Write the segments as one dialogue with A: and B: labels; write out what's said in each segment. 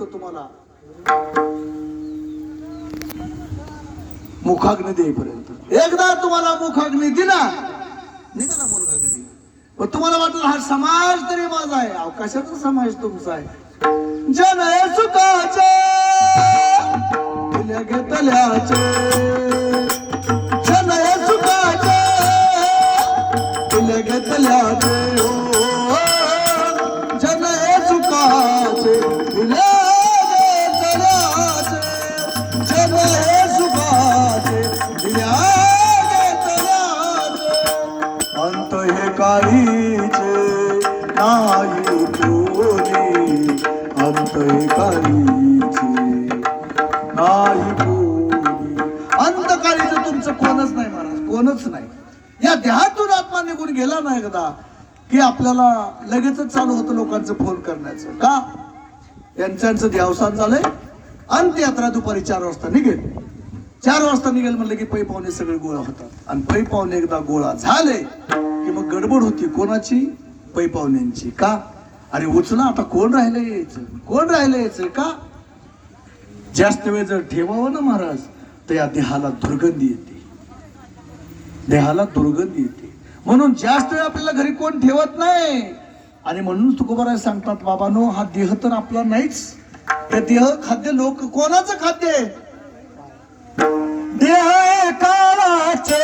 A: तर तुम्हाला? मुखाग्नी देईपर्यंत. एकदा तुम्हाला मुखाग्नी दिला निघाला मुलगा घरी. पण तुम्हाला वाटलं हा समाज तरी माझा आहे. अवकाशाचा समाज तुमचा आहे? जन सुखाचे गेला ना एकदा की आपल्याला लगेचच चालू होतं लोकांचं फोन करण्याचं. का? यांचं देवसान झालंय. अंत्ययात्रा दुपारी चार वाजता निघेल. चार वाजता निघेल म्हणलं की पै पाहुणे सगळे गोळा होतात. आणि पै पाहुणे एकदा गोळा झाले की मग गडबड होती कोणाची? पै पाहुण्यांची का? अरे उचला आता कोण राहिलं यायचं? कोण राहिलं यायचं? का? जास्त वेळ जर ठेवावं ना महाराज तर या देहाला दुर्गंधी येते. देहाला दुर्गंधी येते. म्हणून जास्त वेळ आपल्याला घरी कोण ठेवत नाही. आणि म्हणून तुकोबाराय सांगतात बाबानो हा देह तर आपला नाहीच. ते देह खाद्य लोक कोणाचं खाद्य देह काळाचे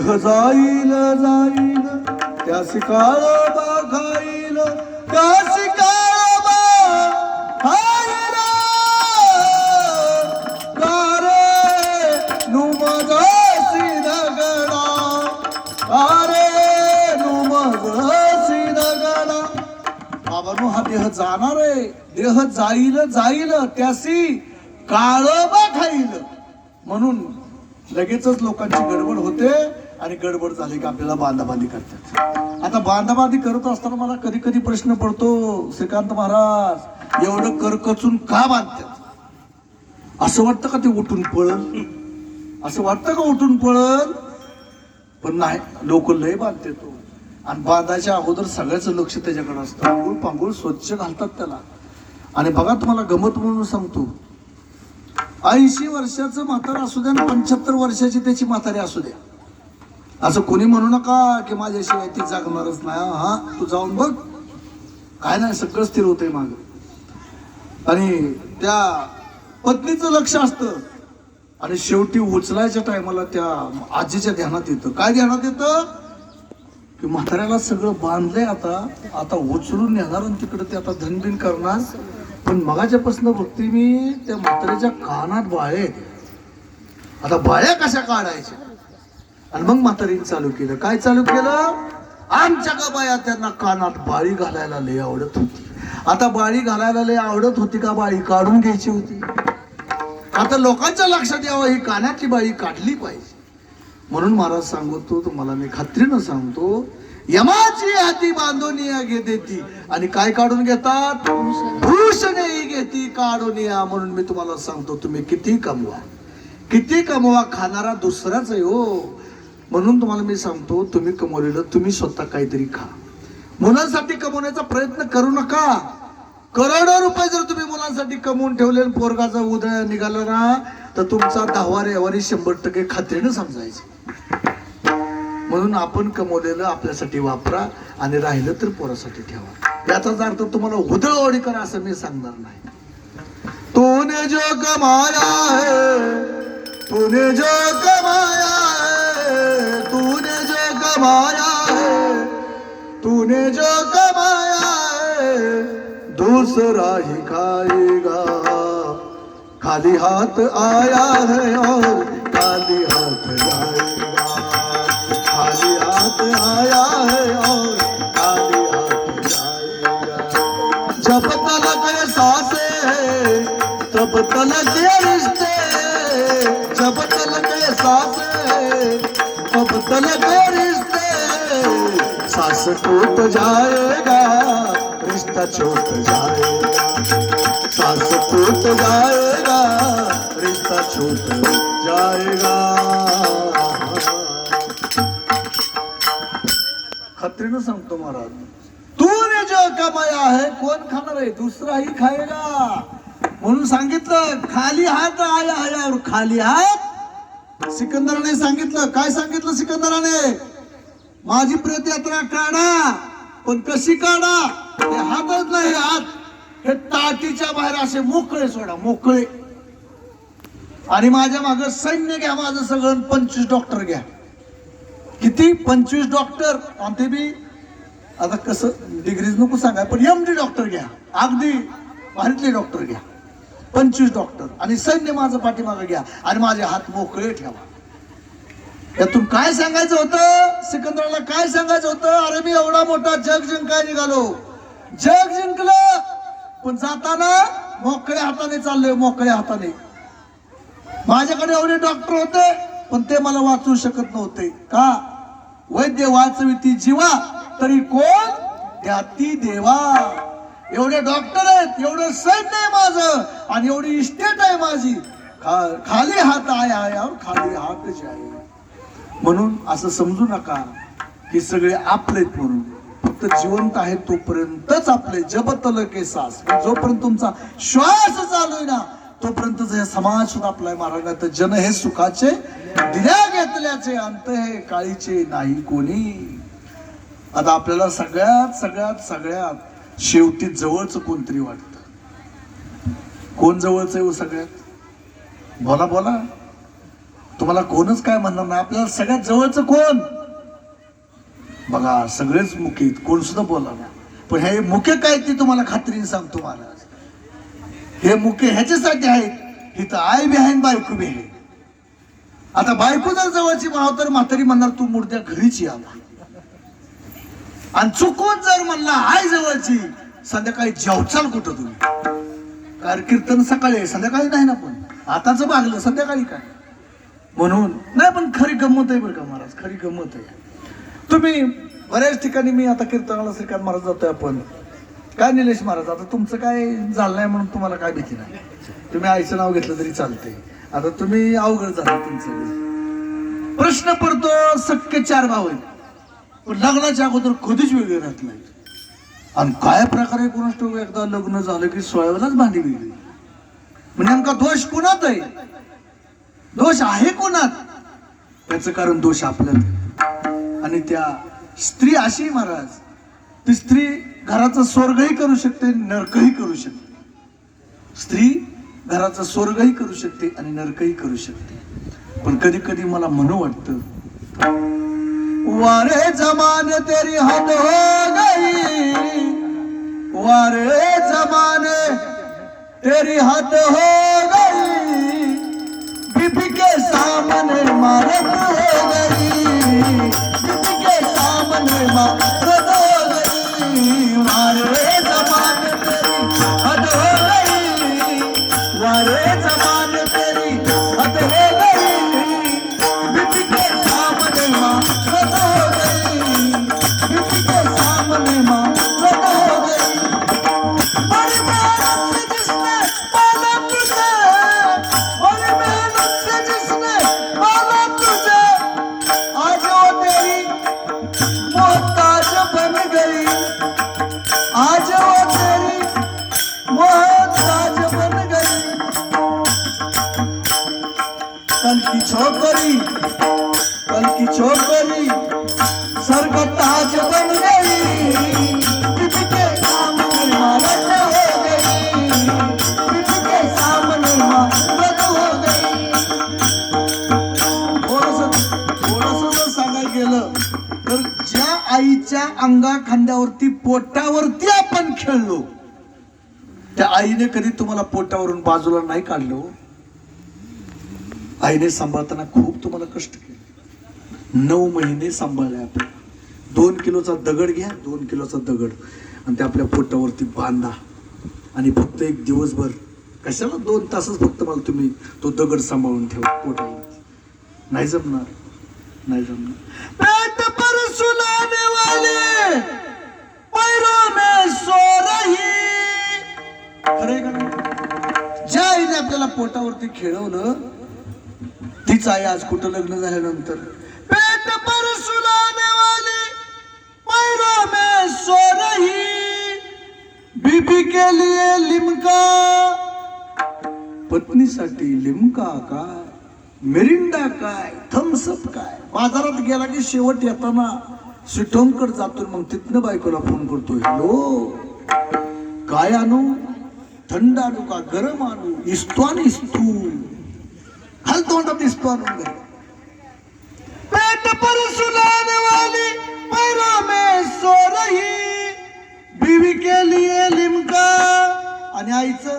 A: देह जाईल जाईल. त्यास काळ बघाईल त्यास काळ बघाईल कारे नुमजासी नु अरे नुमजासी दगडा बाबानो हा देह जाणार आहे. देह जाईल जाईल त्यासी काळ खाईल. म्हणून लगेचच लोकांची गडबड होते. आणि गडबड झाली की आपल्याला बांधाबांधी करतात. आता बांधाबांधी करत असताना मला कधी कधी प्रश्न पडतो श्रीकांत महाराज एवढं करकचून का बांधतात? असं वाटतं का ते उठून पळल असं वाटतं का उठून पळल पण नाही लोक लय बांधते तो हो. आणि बांधायच्या अगोदर सगळ्याचं लक्ष त्याच्याकडे असतं. आंघोळ पांघोळ स्वच्छ घालतात त्याला. आणि बघा तुम्हाला गमत म्हणून सांगतो. ऐंशी वर्षाचं म्हातारं असू द्या पंच्याहत्तर वर्षाची त्याची म्हातारी असू द्या. असं कोणी म्हणू नका की माझ्याशिवाय ती जागणारच नाही. हा तू जाऊन बघ. काय नाही सगळं स्थिर होतंय माग. आणि त्या पत्नीचं लक्ष असतं. आणि शेवटी उचलायच्या टायमाला त्या आजीच्या ध्यानात येतं. काय ध्यानात येतं? की म्हाताऱ्याला सगळं बांधलंय आता. आता उचलून नेणार आणि तिकडे ते आता धनबिन करणार. पण मगाच्यापासून बघते मी त्या म्हाताऱ्याच्या कानात बाळे आता बाळ्या कशा काढायच्या? आणि मग म्हातारीने चालू केलं. काय चालू केलं? आमच्या का बाया त्यांना कानात बाळी घालायला लय आवडत होती. आता बाळी घालायला लय आवडत होती का बाळी काढून घ्यायची होती. आता लोकांच्या लक्षात यावं ही कानातली बाळी काढली पाहिजे. म्हणून महाराज सांगतो तुम्हाला मी खात्रीनं सांगतो यमाची हाती बांधून घेते ती. आणि काय काढून घेतात? भूषणे घेती काढून या. म्हणून मी तुम्हाला सांगतो तुम्ही किती कमवा. किती कमवा खाणारा दुसराच आहे हो. म्हणून तुम्हाला मी सांगतो तुम्ही कमवलेलं तुम्ही स्वतः काहीतरी खा. मुलांसाठी कमवण्याचा प्रयत्न करू नका. करोडो रुपये जर तुम्ही मुलांसाठी कमवून ठेवले पोरगाचा उदय निघाला ना तर तुमचा दहावा रेवारी शंभर टक्के खात्रीनं समजायचं. म्हणून आपण कमवलेलं आपल्यासाठी वापरा आणि राहिलं तर पोरासाठी ठेवा. याचाच अर्थ तुम्हाला उधळवाडी करा असं मी सांगणार नाही. तूने जो कमाया है तूने जो कमाया तूने जो कमाया है तूने जो कमाया है दूसरा ही खाएगा। खाली हाथ आया है और खाली हाथ जाएगा। खाली हाथ आया है और खाली हाथ जाएगा। जब तलक ये है तब तलक ये रिश्ते तब तलक रिश्ते सास टूट जाएगा रिश्ता छूट जाएगा। सास टूट जाएगा रिश्ता छूट जाएगा। खत्रीनं सांगतो महाराज तूने जो कमाया है कोण खाणार आहे? दुसराही खाएगा म्हणून सांगितलं खाली हात आया है खाली हात सिकंदराने सांगितलं. काय सांगितलं सिकंदराने? माझी प्रेत यात्रा काढा पण कशी काढा? हे हातच नाही हात. हे ताटीच्या बाहेर असे मोकळे सोडा मोकळे. आणि माझ्या माग सैन्य घ्या माझं सगळं पंचवीस डॉक्टर घ्या. किती? पंचवीस डॉक्टर. आणि ते बी आता कसं डिग्रीज नको सांगा पण एम डी डॉक्टर घ्या. अगदी भारतले डॉक्टर घ्या. पंचवीस डॉक्टर आणि सैन्य माझं पाठीमागं घ्या. आणि माझे हात मोकळे ठेवा. यातून काय सांगायचं होतं? सिकंदराला काय सांगायचं होतं? अरे मी एवढा मोठा जग जिंकाय निघालो. जग जिंकलं. पण जाताना मोकळ्या हाताने चाललोय मोकळ्या हाताने. माझ्याकडे एवढे डॉक्टर होते पण ते मला वाचवू शकत नव्हते. का? वैद्य वाचवी ती जीवा तरी कोण? त्या ती देवा. एवढे डॉक्टर आहेत एवढं सैन्य आहे माझं आणि एवढी इस्टेट आहे माझी. खा- खाली हात आहे आय खाली हात आहे. म्हणून असं समजू नका की सगळे आपलेत म्हणून. फक्त जिवंत आहे तोपर्यंतच आपले जबतल के सास. जोपर्यंत तुमचा श्वास चालू आहे ना तोपर्यंतच हे समाज सुद्धा आपलाय महाराजात जन हे सुखाचे दिल्या घेतल्याचे अंत हे काळीचे नाही कोणी. आता आपल्याला सगळ्यात सगळ्यात सगळ्यात शेवटी जवळच कोणतरी वाटतं. कोण जवळच आहे हो सगळ्यात? बोला बोला. तुम्हाला कोणच काय म्हणणार नाही. आपल्याला सगळ्यात जवळचं कोण? बघा सगळेच मुकेत कोण सुद्धा बोला ना पण हे मुख्य काय ते तुम्हाला खात्रीने सांगतो महाराज. हे मुके ह्याच्यासाठी आहेत. हे तर आय बी आहे बायको बी आहे आता बायको जर जवळची माव तर म्हातारी म्हणणार तू मूर्त्या घरीच या आणि चुकून जर म्हणला आय जवळची संध्याकाळी जेवचाल कुठं तुम्ही कारण कीर्तन सकाळी आहे संध्याकाळी नाही ना पण. आताच भागलं संध्याकाळी काय? म्हणून नाही पण खरी गंमत आहे बरं का महाराज खरी गंमत आहे. तुम्ही बऱ्याच ठिकाणी मी आता कीर्तनाला श्रीकांत महाराज जातोय आपण. काय निलेश महाराज आता तुमचं काय झालं नाही म्हणून तुम्हाला काय भीती नाही? तुम्ही आईचं नाव घेतलं तरी चालतंय. आता तुम्ही अवघड झालं तुमचं. प्रश्न पडतो सख्य चार भाव आहेत पण लग्नाच्या अगोदर कधीच वेगळे राहत नाही. आणि काय प्रकारे कोणाच एकदा लग्न झालं की सोयालाच भांडी वेगळी. म्हणजे नेमका दोष कोणात आहे? दोष आहे कोणात? त्याचं कारण दोष आपल्यात आणि त्या स्त्री अशी महाराज ती स्त्री घराचा स्वर्गही करू शकते नरकही करू शकते. स्त्री घराचा स्वर्गही करू शकते आणि नरकही करू शकते. पण कधी कधी मला म्हणू वाटतं वारे जमान तेरी हद हो गई। वारे जमान तेरी हद हो गई। बीबी के सामने मारत કલકી छोकरी કલકી छोकरी સરગત આજ गई आईच्या अंगा खांद्यावरती पोटावरती आपण खेळलो त्या आईने कधी तुम्हाला पोटावरून बाजूला नाही काढलो हो? आईने सांभाळताना खूप तुम्हाला कष्ट केले. नऊ महिने सांभाळले आपण. दोन किलोचा दगड घ्या दोन किलोचा दगड. आणि ते आपल्या पोटावरती बांधा. आणि फक्त एक दिवसभर कशाला दोन तासच फक्त मला तुम्ही तो दगड सांभाळून ठेवा पोटावरती नाही जमणार. नाही जमणार. पेट पर सुलाने वाले पैरों में सो रही. खरंय का नाही? ज्या आईने आपल्याला पोटावरती खेळवलं तीच आहे आज कुठं लग्न झाल्यानंतर? पेट पर सुलाने वाली पैरों में सो रही बीबी के लिए लिमका. पत्नीसाठी लिमका काय मिरिंडा काय? थम्सअप काय? बाजारात गेला की शेवट येताना सिटोमकड जातो मग तिथनं बायकोला फोन करतो हॅलो काय आणू? थंड आणू का? गरम आणू? इस्तो आणि इस्तू हल तोंडात इस्तो आणून వాలి पेट पर पैरों में सो रही। बीवी के लिए लिमका। आणि आईचं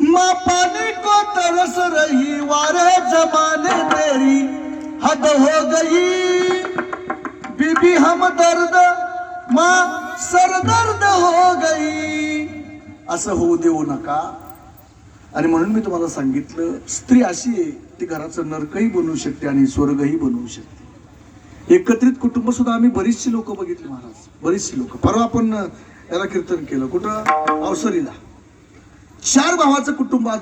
A: माँ पानी को तरस रही वारे जमाने तेरी हद हो गई। बीबी हम दर्द माँ सरदर्द हो गई। असं होऊ देऊ नका। आणि म्हणून मी तुम्हाला सांगितलं स्त्री अशी आहे ती घराचं नरकही बनवू शकते आणि स्वर्गही बनवू शकते. एकत्रित कुटुंब सुद्धा आम्ही बरीचशी लोक बघितली महाराज बरीचशी लोक. परवा आपण याला कीर्तन केलं. कुठं? अवसरीला चार भावाचं कुटुंब आज